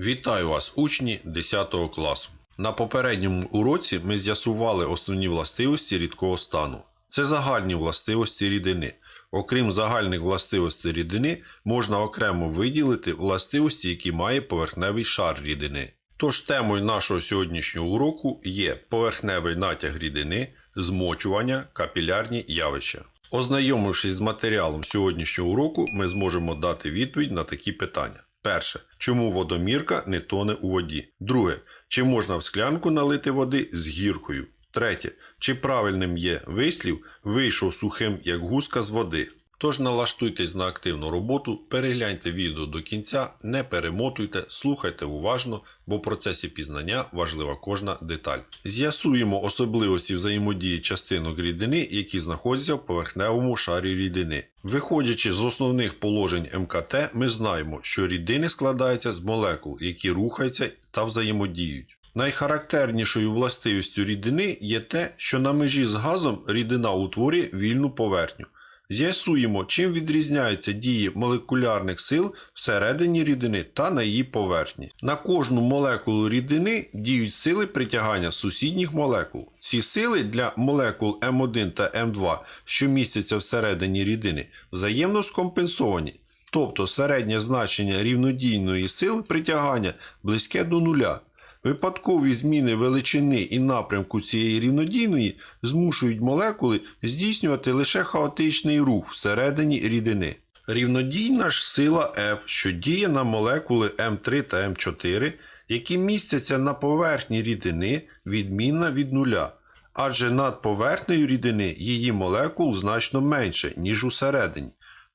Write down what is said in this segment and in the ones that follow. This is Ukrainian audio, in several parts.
Вітаю вас, учні 10 класу. На попередньому уроці ми з'ясували основні властивості рідкого стану. Це загальні властивості рідини. Окрім загальних властивостей рідини, можна окремо виділити властивості, які має поверхневий шар рідини. Тож темою нашого сьогоднішнього уроку є поверхневий натяг рідини, змочування, капілярні явища. Ознайомившись з матеріалом сьогоднішнього уроку, ми зможемо дати відповідь на такі питання. Перше. Чому водомірка не тоне у воді? Друге. Чи можна в склянку налити води з гіркою? Третє. Чи правильним є вислів вийшов сухим як гуска з води? Тож налаштуйтесь на активну роботу, перегляньте відео до кінця, не перемотуйте, слухайте уважно, бо в процесі пізнання важлива кожна деталь. З'ясуємо особливості взаємодії частинок рідини, які знаходяться в поверхневому шарі рідини. Виходячи з основних положень МКТ, ми знаємо, що рідини складаються з молекул, які рухаються та взаємодіють. Найхарактернішою властивістю рідини є те, що на межі з газом рідина утворює вільну поверхню. З'ясуємо, чим відрізняються дії молекулярних сил всередині рідини та на її поверхні. На кожну молекулу рідини діють сили притягання сусідніх молекул. Ці сили для молекул М1 та М2, що містяться всередині рідини, взаємно скомпенсовані. Тобто середнє значення рівнодійної сили притягання близьке до нуля. Випадкові зміни величини і напрямку цієї рівнодійної змушують молекули здійснювати лише хаотичний рух всередині рідини. Рівнодійна ж сила F, що діє на молекули М3 та М4, які містяться на поверхні рідини, відмінна від нуля, адже над поверхнею рідини її молекул значно менше, ніж усередині.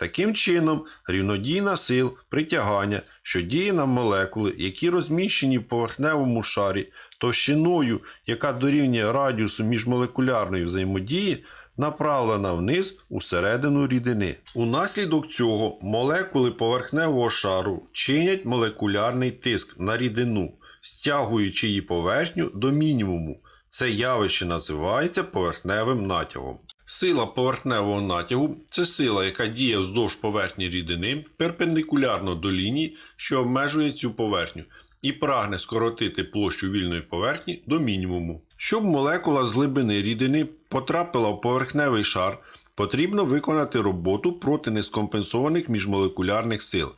Таким чином, рівнодійна сил притягання, що діє на молекули, які розміщені в поверхневому шарі, товщиною, яка дорівнює радіусу міжмолекулярної взаємодії, направлена вниз у середину рідини. Унаслідок цього молекули поверхневого шару чинять молекулярний тиск на рідину, стягуючи її поверхню до мінімуму. Це явище називається поверхневим натягом. Сила поверхневого натягу це сила, яка діє вздовж поверхні рідини перпендикулярно до лінії, що обмежує цю поверхню, і прагне скоротити площу вільної поверхні до мінімуму. Щоб молекула з глибини рідини потрапила в поверхневий шар, потрібно виконати роботу проти нескомпенсованих міжмолекулярних сил.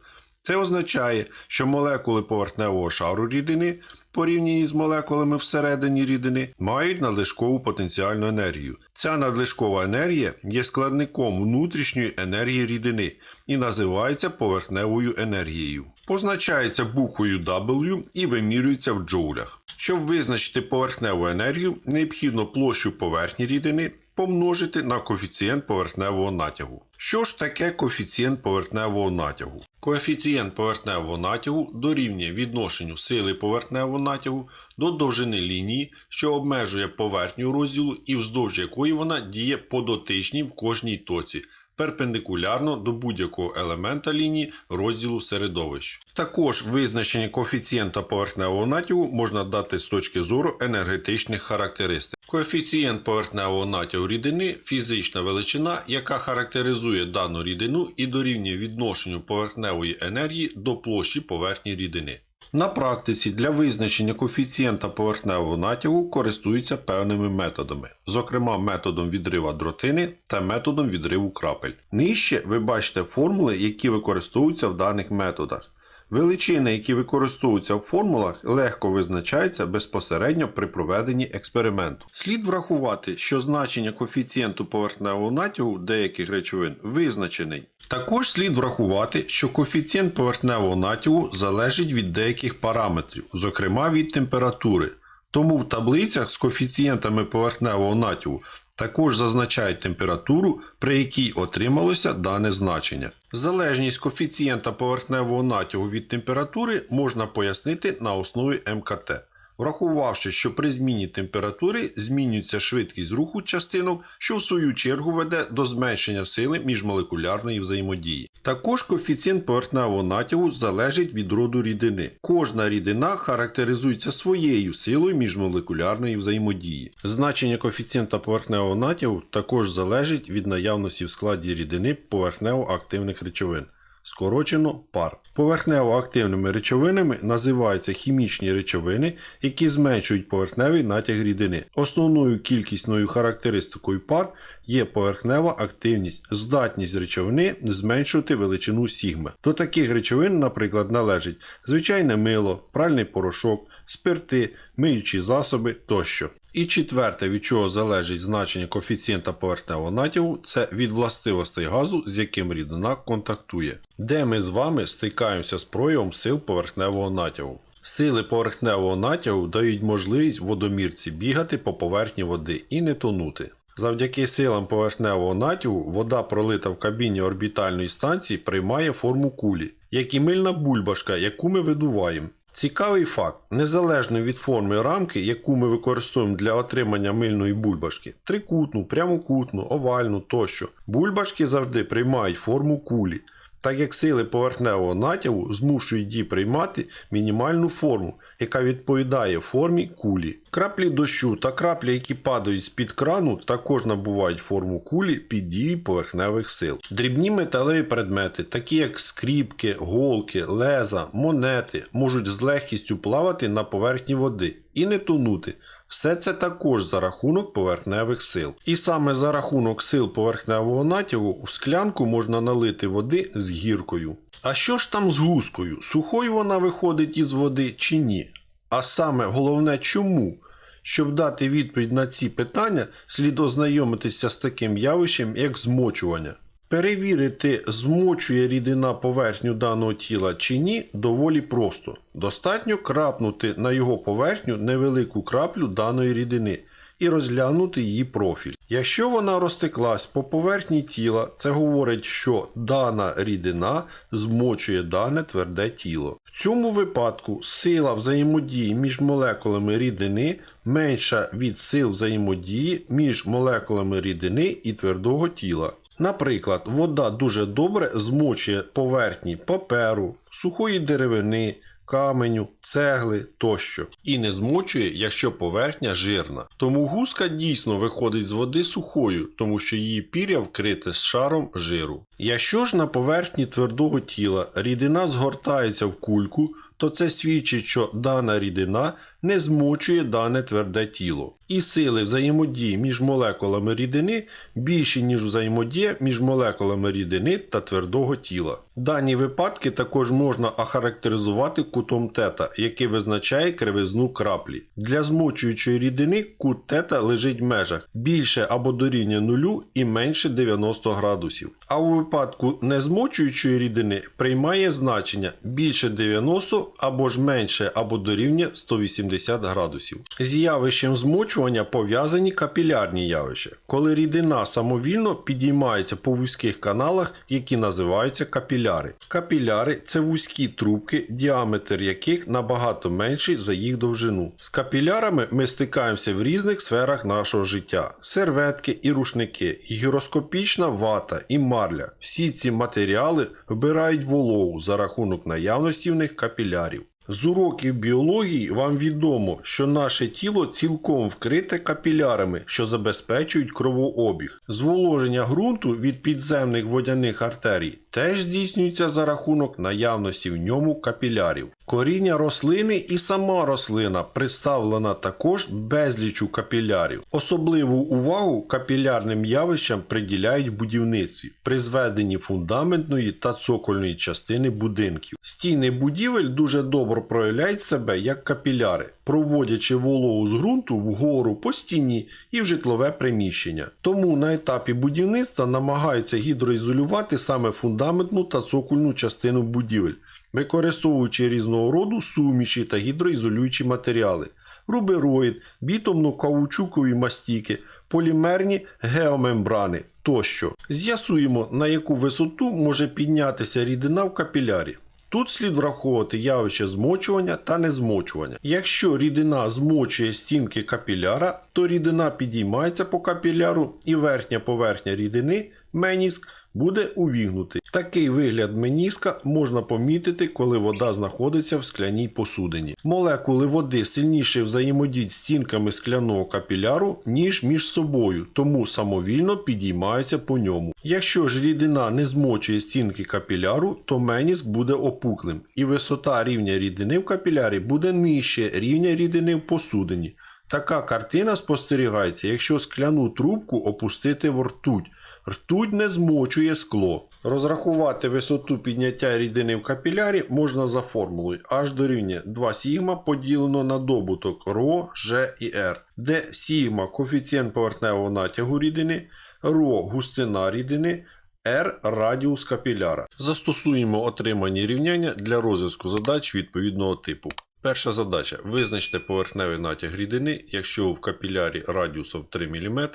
Це означає, що молекули поверхневого шару рідини, порівняні з молекулами всередині рідини, мають надлишкову потенціальну енергію. Ця надлишкова енергія є складником внутрішньої енергії рідини і називається поверхневою енергією. Позначається буквою W і вимірюється в джоулях. Щоб визначити поверхневу енергію, необхідно площу поверхні рідини помножити на коефіцієнт поверхневого натягу. Що ж таке коефіцієнт поверхневого натягу? Коефіцієнт поверхневого натягу дорівнює відношенню сили поверхневого натягу до довжини лінії, що обмежує поверхню розділу і вздовж якої вона діє по дотичній в кожній точці, перпендикулярно до будь-якого елемента лінії розділу середовищ. Також визначення коефіцієнта поверхневого натягу можна дати з точки зору енергетичних характеристик. Коефіцієнт поверхневого натягу рідини фізична величина, яка характеризує дану рідину і дорівнює відношенню поверхневої енергії до площі поверхні рідини. На практиці для визначення коефіцієнта поверхневого натягу користуються певними методами, зокрема методом відрива дротини та методом відриву крапель. Нижче ви бачите формули, які використовуються в даних методах. Величини, які використовуються в формулах, легко визначаються безпосередньо при проведенні експерименту. Слід врахувати, що значення коефіцієнту поверхневого натягу деяких речовин визначений. Також слід врахувати, що коефіцієнт поверхневого натягу залежить від деяких параметрів, зокрема від температури. Тому в таблицях з коефіцієнтами поверхневого натягу також зазначають температуру, при якій отрималося дане значення. Залежність коефіцієнта поверхневого натягу від температури можна пояснити на основі МКТ. Врахувавши, що при зміні температури змінюється швидкість руху частинок, що в свою чергу веде до зменшення сили міжмолекулярної взаємодії. Також коефіцієнт поверхневого натягу залежить від роду рідини. Кожна рідина характеризується своєю силою міжмолекулярної взаємодії. Значення коефіцієнта поверхневого натягу також залежить від наявності в складі рідини поверхнево активних речовин. Скорочено пар. Поверхнево активними речовинами називаються хімічні речовини, які зменшують поверхневий натяг рідини. Основною кількісною характеристикою пар є поверхнева активність, здатність речовини зменшувати величину сігми. До таких речовин, наприклад, належить звичайне мило, пральний порошок, спирти, миючі засоби тощо. І четверте, від чого залежить значення коефіцієнта поверхневого натягу, це від властивостей газу, з яким рідина контактує, де ми з вами стикаємося з проявом сил поверхневого натягу. Сили поверхневого натягу дають можливість водомірці бігати по поверхні води і не тонути. Завдяки силам поверхневого натягу вода, пролита в кабіні орбітальної станції, приймає форму кулі, як і мильна бульбашка, яку ми видуваємо. Цікавий факт: незалежно від форми рамки, яку ми використовуємо для отримання мильної бульбашки, трикутну, прямокутну, овальну тощо, бульбашки завжди приймають форму кулі, так як сили поверхневого натягу змушують її приймати мінімальну форму, яка відповідає формі кулі. Краплі дощу та краплі, які падають з-під крану, також набувають форму кулі під дією поверхневих сил. Дрібні металеві предмети, такі як скріпки, голки, леза, монети, можуть з легкістю плавати на поверхні води і не тонути. Все це також за рахунок поверхневих сил. І саме за рахунок сил поверхневого натягу в склянку можна налити води з гіркою. А що ж там з гускою? Сухою вона виходить із води чи ні? А саме головне чому? Щоб дати відповідь на ці питання, слід ознайомитися з таким явищем, як змочування. Перевірити, змочує рідина поверхню даного тіла чи ні, доволі просто. Достатньо крапнути на його поверхню невелику краплю даної рідини і розглянути її профіль. Якщо вона розтеклась по поверхні тіла, це говорить, що дана рідина змочує дане тверде тіло. В цьому випадку сила взаємодії між молекулами рідини менша від сил взаємодії між молекулами рідини і твердого тіла. Наприклад, вода дуже добре змочує поверхні паперу, сухої деревини, каменю, цегли тощо. І не змочує, якщо поверхня жирна. Тому гуска дійсно виходить з води сухою, тому що її пір'я вкрите з шаром жиру. Якщо ж на поверхні твердого тіла рідина згортається в кульку, то це свідчить, що дана рідина не змочує дане тверде тіло. І сили взаємодії між молекулами рідини більші, ніж взаємодія між молекулами рідини та твердого тіла. Дані випадки також можна охарактеризувати кутом тета, який визначає кривизну краплі. Для змочуючої рідини кут тета лежить в межах більше або дорівнює нулю і менше 90 градусів. А у випадку незмочуючої рідини приймає значення більше 90 або ж менше або дорівнює 180 градусів. З явищем змочування пов'язані капілярні явища, коли рідина самовільно підіймається по вузьких каналах, які називаються капіляри. Капіляри це вузькі трубки, діаметр яких набагато менший за їх довжину. З капілярами ми стикаємося в різних сферах нашого життя: серветки і рушники, гіроскопічна вата і марля. Всі ці матеріали вбирають вологу за рахунок наявності в них капілярів. З уроків біології вам відомо, що наше тіло цілком вкрите капілярами, що забезпечують кровообіг. Зволоження ґрунту від підземних водяних артерій теж здійснюється за рахунок наявності в ньому капілярів. Коріння рослини і сама рослина представлена також безлічу капілярів. Особливу увагу капілярним явищам приділяють в будівництві при зведенні фундаментної та цокольної частини будинків. Стіни будівель дуже добре проявляють себе як капіляри, проводячи вологу з ґрунту вгору по стіні і в житлове приміщення. Тому на етапі будівництва намагаються гідроізолювати саме фундаментну та цокольну частину будівель, використовуючи різного роду суміші та гідроізолюючі матеріали. Рубероїд, бітомно-каучукові мастіки, полімерні геомембрани тощо. З'ясуємо, на яку висоту може піднятися рідина в капілярі. Тут слід враховувати явище змочування та незмочування. Якщо рідина змочує стінки капіляра, то рідина підіймається по капіляру і верхня поверхня рідини меніск буде увігнутий. Такий вигляд меніска можна помітити, коли вода знаходиться в скляній посудині. Молекули води сильніше взаємодіють стінками скляного капіляру, ніж між собою, тому самовільно підіймаються по ньому. Якщо ж рідина не змочує стінки капіляру, то меніск буде опуклим, і висота рівня рідини в капілярі буде нижче рівня рідини в посудині. Така картина спостерігається, якщо скляну трубку опустити в ртуть. Ртуть не змочує скло. Розрахувати висоту підняття рідини в капілярі можна за формулою H дорівнює 2 сігма поділено на добуток ρ, G і R, де сігма коефіцієнт поверхневого натягу рідини, ρ густина рідини, R радіус капіляра. Застосуємо отримані рівняння для розв'язку задач відповідного типу. Перша задача. Визначте поверхневий натяг рідини, якщо в капілярі радіусом 3 мм,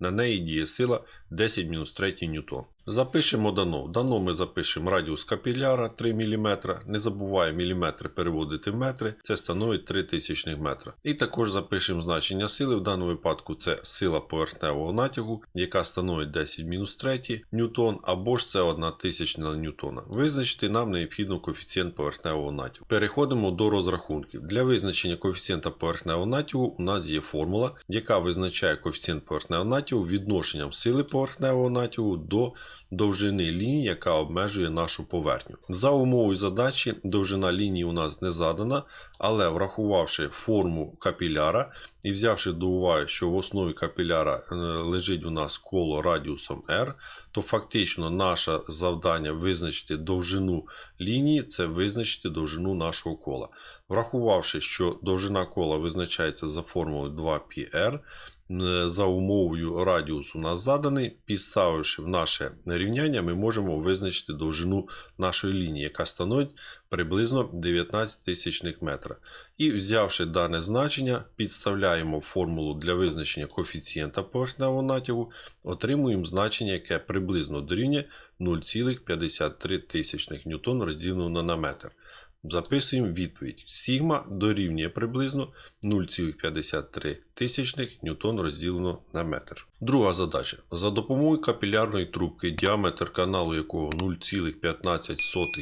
на неї діє сила 10-3 ньютон. Запишемо дано. Дано ми запишемо радіус капіляра 3 мм. Не забуваємо міліметри переводити в метри, це становить 3 тисячних метра. І також запишемо значення сили. В даному випадку це сила поверхневого натягу, яка становить 10-3 ньютон, або ж це 1 тисячна ньютона. Визначити нам необхідно коефіцієнт поверхневого натягу. Переходимо до розрахунків. Для визначення коефіцієнта поверхневого натягу у нас є формула, яка визначає коефіцієнт поверхневого натягу відношенням сили поверхневого натягу до довжини лінії, яка обмежує нашу поверхню. За умовою задачі довжина лінії у нас не задана, але врахувавши форму капіляра і взявши до уваги, що в основі капіляра е, лежить у нас коло радіусом R, то фактично наше завдання визначити довжину лінії це визначити довжину нашого кола. Врахувавши, що довжина кола визначається за формулою 2πr, е, за умовою радіус у нас заданий, підставивши в наше рівняння, ми можемо визначити довжину нашої лінії, яка становить приблизно 19 тисячних метра. І взявши дане значення, підставляємо формулу для визначення коефіцієнта поверхневого натягу, отримуємо значення, яке приблизно дорівнює 0,53 тисячних ньютон розділено на метр. Записуємо відповідь. Сігма дорівнює приблизно 0,53 тисячних ньютон розділено на метр. Друга задача. За допомогою капілярної трубки, діаметр каналу якого 0,15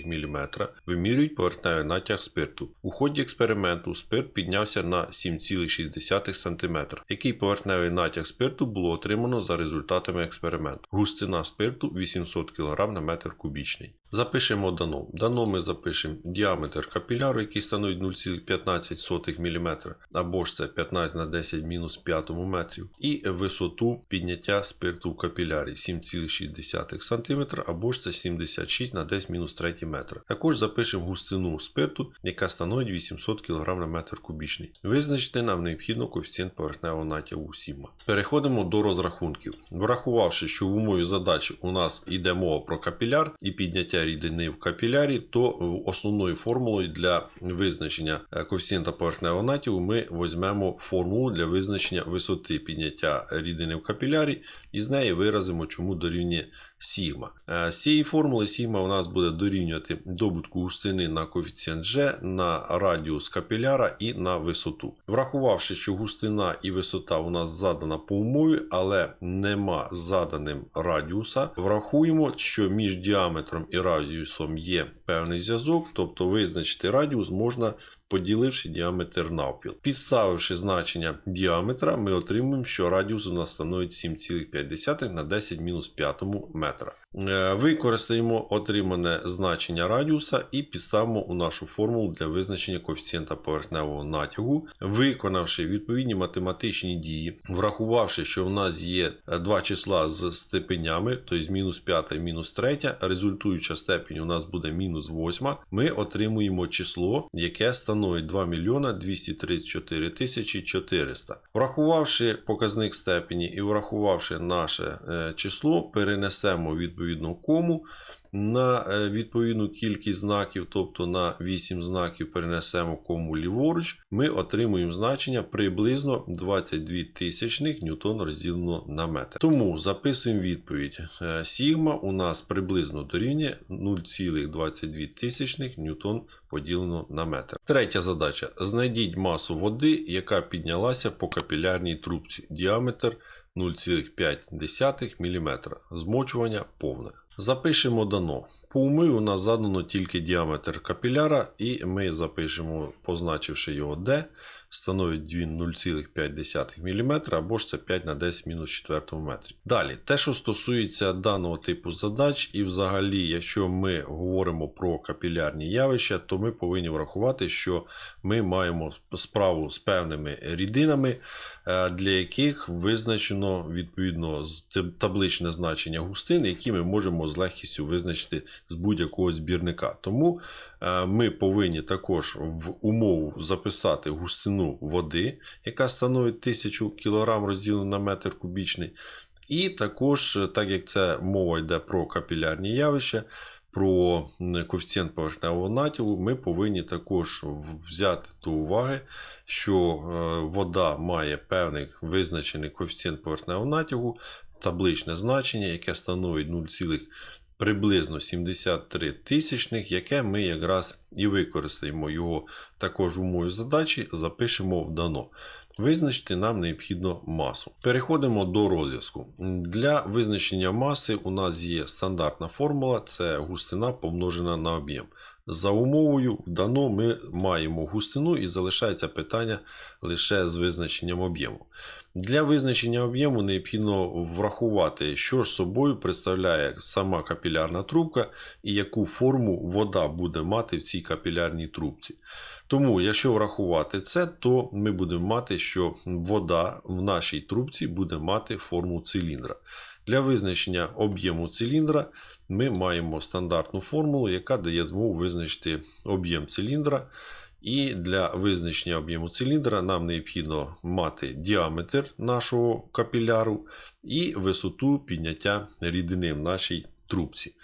мм, вимірюють поверхневий натяг спирту. У ході експерименту спирт піднявся на 7,6 см. Який поверхневий натяг спирту було отримано за результатами експерименту. Густина спирту 800 кг на метр кубічний. Запишемо дано. Дано ми запишемо діаметр капіляру, який становить 0,15 мм, або ж це 15 на 10 мінус 5 метрів, і висоту підняття спирту в капілярі 7,6 см, або ж це 76 на 10 мінус 3 метра. Також запишемо густину спирту, яка становить 800 кг на метр кубічний. Визначити нам необхідно коефіцієнт поверхневого натягу сігма. Переходимо до розрахунків. Врахувавши, що в умові задачі у нас йде мова про капіляр і підняття рідини в капілярі, то основною формулою для визначення е, коефіцієнта поверхневого натягу ми візьмемо формулу для визначення висоти підняття рідини в капілярі, і з неї виразимо, чому дорівнює сігма. Е, З цієї формули сігма у нас буде дорівнювати добутку густини на коефіцієнт G, на радіус капіляра і на висоту. Врахувавши, що густина і висота у нас задана по умові, але нема заданим радіуса, врахуємо, що між діаметром і радіусом є певний зв'язок, тобто визначити радіус можна. Поділивши діаметр навпіл. Підставивши значення діаметра, ми отримуємо, що радіус у нас становить 7,5 на 10-5 метра. Е, Використаємо отримане значення радіуса і підставимо у нашу формулу для визначення коефіцієнта поверхневого натягу, виконавши відповідні математичні дії, врахувавши, що в нас є два числа з степенями, тобто мінус 5 і мінус 3, результуюча степень у нас буде мінус 8, ми отримуємо число, яке становить 2 мільйона 234 тисячі 400. Врахувавши показник степені і врахувавши наше е, число, перенесемо відповідну кому на е, відповідну кількість знаків, тобто на 8 знаків перенесемо кому ліворуч, ми отримуємо значення приблизно 22 тисячних ньютон розділено на метр. Тому записуємо відповідь. Е, Сігма у нас приблизно дорівнює 0,22 тисячних ньютон поділено на метр. Третя задача. Знайдіть масу води, яка піднялася по капілярній трубці. Діаметр 0,5 мм. Змочування повне. Запишемо дано. По умові у нас задано тільки діаметр капіляра, і ми запишемо, позначивши його D, становить він 0,5 мм або ж це 5 на 10 мінус 4 метрі. Далі, те, що стосується даного типу задач, і взагалі, якщо ми говоримо про капілярні явища, то ми повинні врахувати, що ми маємо справу з певними рідинами, для яких визначено відповідно табличне значення густин, які ми можемо з легкістю визначити з будь-якого збірника. Тому е, ми повинні також в умову записати густину води, яка становить 1000 кг розділено на метр кубічний. І також, е, так як це мова йде про капілярні явища, про коефіцієнт поверхневого натягу, ми повинні також взяти до уваги, що е, вода має певний визначений коефіцієнт поверхневого натягу, табличне значення, яке становить 0, приблизно 73 тисячних, яке ми якраз і використаємо його також в умові задачі, запишемо в дано. Визначити нам необхідно масу. Переходимо до розв'язку. Для визначення маси у нас є стандартна формула, це густина помножена на об'єм. За умовою дано ми маємо густину і залишається питання лише з визначенням об'єму. Для визначення об'єму необхідно врахувати, що ж собою представляє сама капілярна трубка і яку форму вода буде мати в цій капілярній трубці. Тому, якщо врахувати це, то ми будемо мати, що вода в нашій трубці буде мати форму циліндра. Для визначення об'єму циліндра ми маємо стандартну формулу, яка дає змогу визначити об'єм циліндра. І для визначення об'єму циліндра нам необхідно мати діаметр нашого капіляру і висоту підняття рідини в нашій трубці.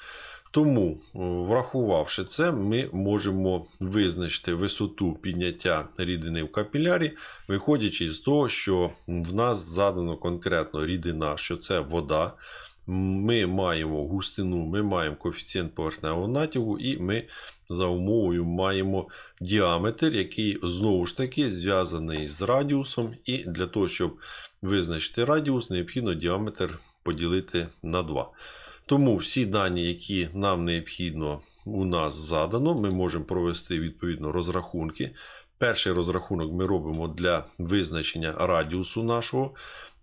Тому, е, врахувавши це, ми можемо визначити висоту підняття рідини в капілярі, виходячи з того, що в нас задано конкретно рідина, що це вода. Ми маємо густину, ми маємо коефіцієнт поверхневого натягу, і ми за умовою маємо діаметр, який знову ж таки зв'язаний з радіусом. І для того, щоб визначити радіус, необхідно діаметр поділити на 2. Тому всі дані, які нам необхідно у нас задано, ми можемо провести відповідно розрахунки. Перший розрахунок ми робимо для визначення радіусу нашого.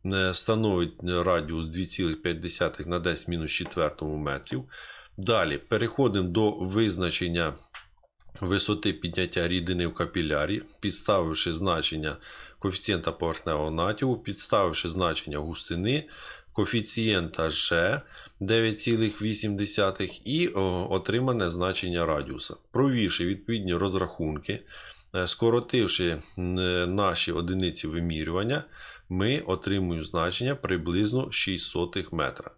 Е, Становить радіус 2,5 на 10 мінус 4 метрів. Далі переходимо до визначення висоти підняття рідини в капілярі, підставивши значення коефіцієнта поверхневого натягу, підставивши значення густини, коефіцієнта G 9,8 і отримане значення радіуса. Провівши відповідні розрахунки, е, скоротивши е, наші одиниці вимірювання, ми отримуємо значення приблизно 6 метра.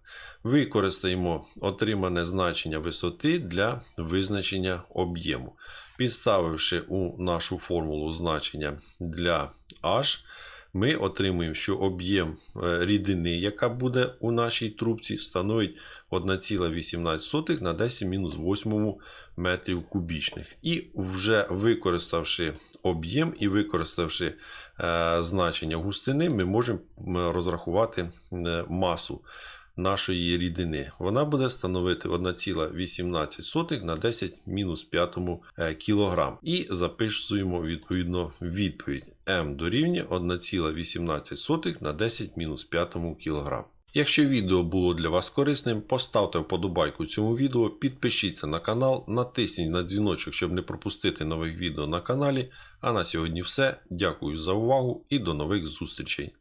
Використаємо отримане значення висоти для визначення об'єму. Підставивши у нашу формулу значення для H, ми отримуємо, що об'єм е, рідини, яка буде у нашій трубці, становить 1,18 на 10-8 метрів кубічних. І вже використавши об'єм і використавши е, значення густини, ми можемо розрахувати е, масу нашої рідини. Вона буде становити 1,18 на 10 мінус 5 е, кг. І записуємо відповідно відповідь. М дорівнює 1,18 на 10 мінус 5 кг. Якщо відео було для вас корисним, поставте вподобайку цьому відео, підпишіться на канал, натисніть на дзвіночок, щоб не пропустити нових відео на каналі. А на сьогодні все. Дякую за увагу і до нових зустрічей.